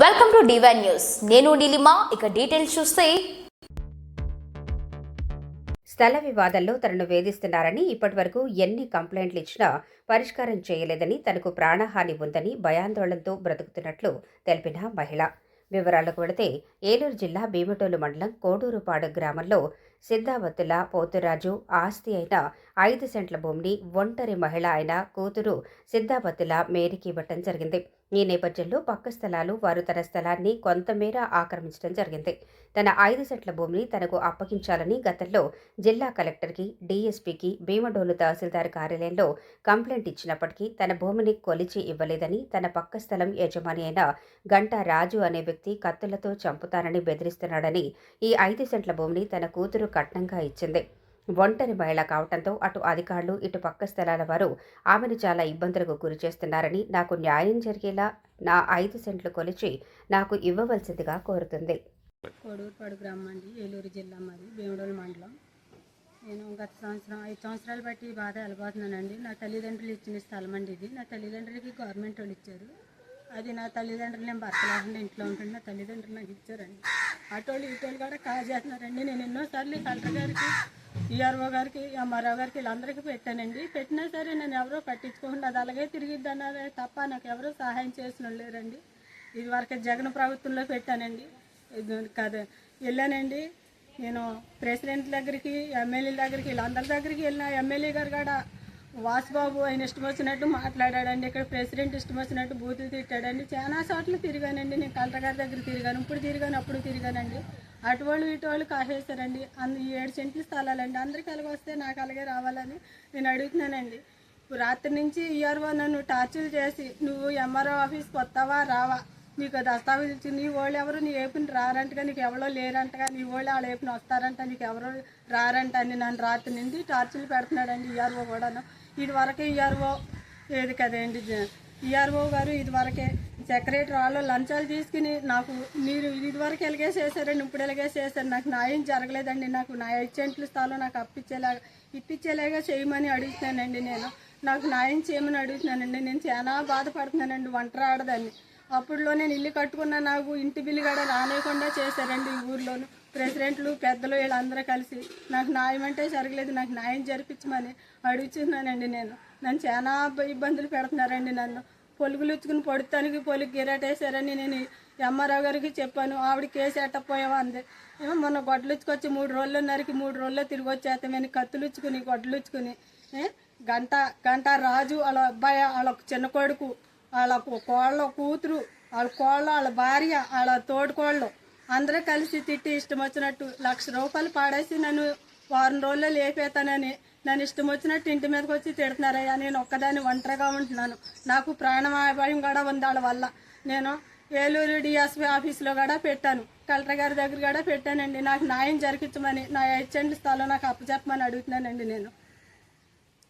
Welcome to divine news నేను నీలిమా ఇక details చూస్తే. స్థల వివాదంలో తనను వేధిస్తున్నారని ఇప్పటివరకు ఎన్ని కంప్లైంట్లు ఇచ్చినా పరిష్కారం చేయలేదని తనకు ప్రాణహాని ఉందని భయాందోళనతో బ్రతుకుతున్నట్లు తెలిపిన మహిళ. వివరాలకు వెళితే ఏలూరు జిల్లా భీమటోలు మండలం కోడూరుపాడు గ్రామంలో సిద్ధావత్తుల పోతురాజు ఆస్తి అయిన ఐదు సెంట్ల భూమిని ఒంటరి మహిళ అయిన కూతురు సిద్ధావత్తుల మేరీకి ఇవ్వటం జరిగింది. ఈ నేపథ్యంలో పక్క స్థలాలు వారు తన స్థలాన్ని కొంతమేర ఆక్రమించడం జరిగింది. తన ఐదు సెంట్ల భూమిని తనకు అప్పగించాలని గతంలో జిల్లా కలెక్టర్కి డీఎస్పీకి భీమడోలు తహసీల్దార్ కార్యాలయంలో కంప్లైంట్ ఇచ్చినప్పటికీ తన భూమిని కొలిచి ఇవ్వలేదని తన పక్క స్థలం యజమాని అయిన గంటా రాజు అనే వ్యక్తి కత్తులతో చంపుతానని బెదిరిస్తున్నాడని ఈ ఐదు సెంట్ల భూమిని తన కూతురు కట్నంగా ఇచ్చింది. ఒంటరి మహిళ కావటంతో అటు అధికారులు ఇటు పక్క స్థలాల వారు ఆమెను చాలా ఇబ్బందులకు గురి చేస్తున్నారని నాకు న్యాయం జరిగేలా నా ఐదు సెంట్లు కొలిచి నాకు ఇవ్వవలసిందిగా కోరుతుంది. కోడూరుపాడు గ్రామం అండి ఏలూరు జిల్లా మాది భీమడోలు మండలం. నేను గత సంవత్సరం ఐదు సంవత్సరాలు బట్టి బాధ వెళ్ళబోతున్నానండి నా తల్లిదండ్రులు ఇచ్చిన స్థలం అండి ఇది. నా తల్లిదండ్రులకి గవర్నమెంట్ వాళ్ళు ఇచ్చారు. అది నా తల్లిదండ్రులు నేను భర్త లేకుండా ఇంట్లో ఉంటుంది నా తల్లిదండ్రులు నాకు ఇచ్చారండి. అటోళ్ళు ఇటోళ్ళు కూడా కాజేస్తున్నారండి. నేను ఎన్నోసార్లు కలెక్టర్ గారికి ఈఆర్ఓ గారికి ఎంఆర్ఓ గారికి వీళ్ళందరికీ పెట్టానండి. పెట్టినా సరే నేను ఎవరో పట్టించుకోకుండా అది అలాగే తిరిగిద్ది అన్నారే. తప్ప నాకు ఎవరో సహాయం చేసిన లేరండి. ఇది వరకు జగన్ ప్రభుత్వంలో పెట్టానండి. ఇది వెళ్ళానండి. నేను ప్రెసిడెంట్ దగ్గరికి ఎమ్మెల్యే దగ్గరికి వీళ్ళందరి దగ్గరికి వెళ్ళిన ఎమ్మెల్యే గారు కూడా వాసుబాబు ఆయన ఇష్టం వచ్చినట్టు మాట్లాడాడండి ఇక్కడ ప్రెసిడెంట్ ఇష్టం వచ్చినట్టు బూతులు తిట్టాడండి. చాలా చోట్ల తిరిగానండి నేను కలెక్టర్ గారి దగ్గర తిరిగాను ఇప్పుడు తిరిగాను అప్పుడు తిరిగానండి. అటు వాళ్ళు ఇటు వాళ్ళు అందు ఏడు సెంట్ల స్థలాలండి. అందరికి అలాగే వస్తే నాకు అలాగే రావాలని నేను అడుగుతున్నానండి. ఇప్పుడు రాత్రి నుంచి ఈఆర్ఓ నన్ను టార్చర్ చేసి నువ్వు ఎంఆర్ఓ ఆఫీస్కి వస్తావా? రావా? నీకు దస్తావేజ్ ఇచ్చి నీ వాళ్ళు ఎవరు? నీ ఏపుని రారంటగా నీకు ఎవరో లేరంటగా నీ వాళ్ళు వాళ్ళ ఏపుని వస్తారంట నీకు ఎవరో రారంట అని నన్ను రాత్రి నుండి టార్చర్లు పెడుతున్నాడండి ఈఆర్ఓ కూడాను. ఇది వరకే ఈఆర్ఓ ఏది కదండి? ఈఆర్ఓ గారు ఇది వరకే సెక్రటరీ వాళ్ళు లంచాలు తీసుకుని నాకు మీరు ఇదివరకు వరకు ఎలాగేసేసారండి ఇప్పుడు ఎలాగేసేసారు నాకు న్యాయం జరగలేదండి. నాకు నా సెంట్ల స్థలం నాకు అప్పించేలాగా ఇప్పించేలాగా చేయమని అడుగుతున్నానండి నేను. నాకు న్యాయం చేయమని అడుగుతున్నానండి. నేను చాలా బాధపడుతున్నానండి. వంట ఆడదాన్ని. అప్పుడులో నేను ఇల్లు కట్టుకున్న నాకు ఇంటి బిల్లు కూడా రానియకుండా చేశారండి ఈ ఊర్లోను. ప్రెసిడెంట్లు పెద్దలు వీళ్ళందరూ కలిసి నాకు న్యాయం అంటే జరగలేదు నాకు న్యాయం జరిపించమని అడుగుతున్నానండి నేను. నన్ను చాలా ఇబ్బందులు పెడుతున్నారండి నన్ను. పొలుగులు ఇచ్చుకుని పొడుతానికి పొలుగు గిరాటేశారని నేను ఎంఆర్ఓ గారికి చెప్పాను. ఆవిడ కేసు ఎట్టపోయావా అంది. ఏమో మొన్న గొడ్లు ఇచ్చుకొచ్చి మూడు రోజులు నరికి మూడు రోజుల్లో తిరిగి వచ్చేస్తామని కత్తులు ఇచ్చుకుని గొడ్లు ఇచ్చుకుని గంట గంట రాజు వాళ్ళ అబ్బాయి వాళ్ళ చిన్న కొడుకు వాళ్ళ కోళ్ళ కూతురు వాళ్ళ కోళ్ళ వాళ్ళ భార్య వాళ్ళ తోడుకోళ్ళు అందరూ కలిసి తిట్టి ఇష్టం వచ్చినట్టు లక్ష రూపాయలు పాడేసి నన్ను వారం రోజుల్లో లేపేతానని నన్ను ఇష్టం వచ్చినట్టు ఇంటి మీదకి వచ్చి తిడుతున్నారయ్యా. నేను ఒక్కదాన్ని ఒంటరిగా ఉంటున్నాను. నాకు ప్రాణాపాయం కూడా ఉంది వాళ్ళ వల్ల. నేను ఏలూరు డిఎస్పీ ఆఫీస్లో కూడా పెట్టాను. కలెక్టర్ గారి దగ్గర కూడా పెట్టానండి. నాకు న్యాయం జరిపించమని నా హెచ్ఎండి స్థలం నాకు అప్పచెప్పమని అడుగుతున్నానండి నేను.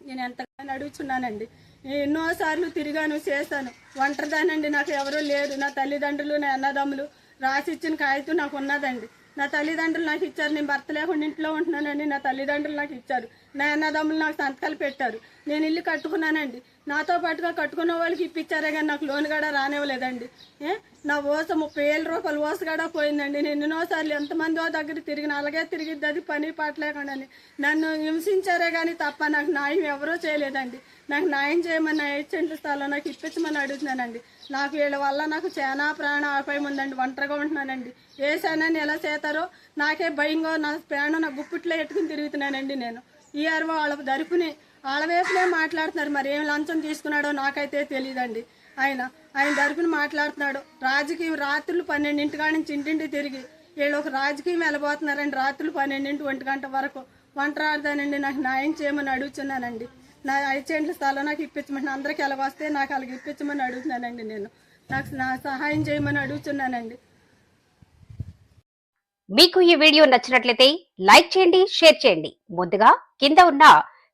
నేను ఎంతగానో అడుగుతున్నానండి. ఎన్నోసార్లు తిరిగాను చేశాను. ఒంటరిదానండి నాకు ఎవరూ లేరు. నా తల్లిదండ్రులు నా అన్నదమ్ములు రాసిచ్చిన కాగితం నాకు ఉన్నదండి. నా తల్లిదండ్రులు నాకు ఇచ్చారు. నేను భర్త లేకుండా ఇంట్లో ఉంటున్నానండి నా తల్లిదండ్రులు నాకు ఇచ్చారు. నా అన్నదమ్ములు నాకు సంతకాలు పెట్టారు. నేను ఇల్లు కట్టుకున్నానండి. నాతో పాటుగా కట్టుకున్న వాళ్ళకి ఇప్పించారే కానీ నాకు లోన్ కూడా రానివ్వలేదండి. ఏ? నా ఓస ముప్పై వేల రూపాయలు ఓస కూడా పోయిందండి. నేను ఎన్నోసార్లు ఎంతమందో దగ్గర తిరిగిన అలాగే తిరిగిద్ది. అది పని పాట లేకుండా నన్ను హింసించారే కానీ తప్ప నాకు న్యాయం ఎవరూ చేయలేదండి. నాకు న్యాయం చేయమని నా ఏజెంట్ నాకు ఇప్పించమని అడుగుతున్నానండి. నాకు వీళ్ళ వల్ల నాకు చాలా ప్రాణ అపాయం ఉందండి. ఒంటరిగా ఉంటున్నానండి. ఏ శానాన్ని ఎలా చేస్తారో నాకే భయంగా నా ప్రాణం నా గుప్పిట్లో ఎట్టుకుని తిరుగుతున్నానండి నేను. ఈఆర్ఓ వాళ్ళ దరుపుని వాళ్ళ వైపునే మాట్లాడుతున్నారు. మరి ఏం లంచం తీసుకున్నాడో నాకైతే తెలియదండి ఆయన ఆయన తరపున మాట్లాడుతున్నాడు. రాజకీయం రాత్రులు పన్నెండింటి కాడి నుంచి ఇంటింటి తిరిగి వీళ్ళు ఒక రాజకీయం వెళ్ళబోతున్నారండి రాత్రులు పన్నెండింటి ఒంటి గంట వరకు వంటరాడదానండి నాకు న్యాయం చేయమని అడుగుతున్నానండి. నా ఐచేంట్ల స్థలం నాకు ఇప్పించమని అందరికీ ఎలా వస్తే నాకు అలాగ ఇప్పించమని అడుగుతున్నానండి నేను. నాకు నా సహాయం చేయమని అడుగుతున్నానండి. మీకు ఈ వీడియో నచ్చినట్లయితే లైక్ చేయండి షేర్ చేయండి. ముందుగా కింద ఉన్న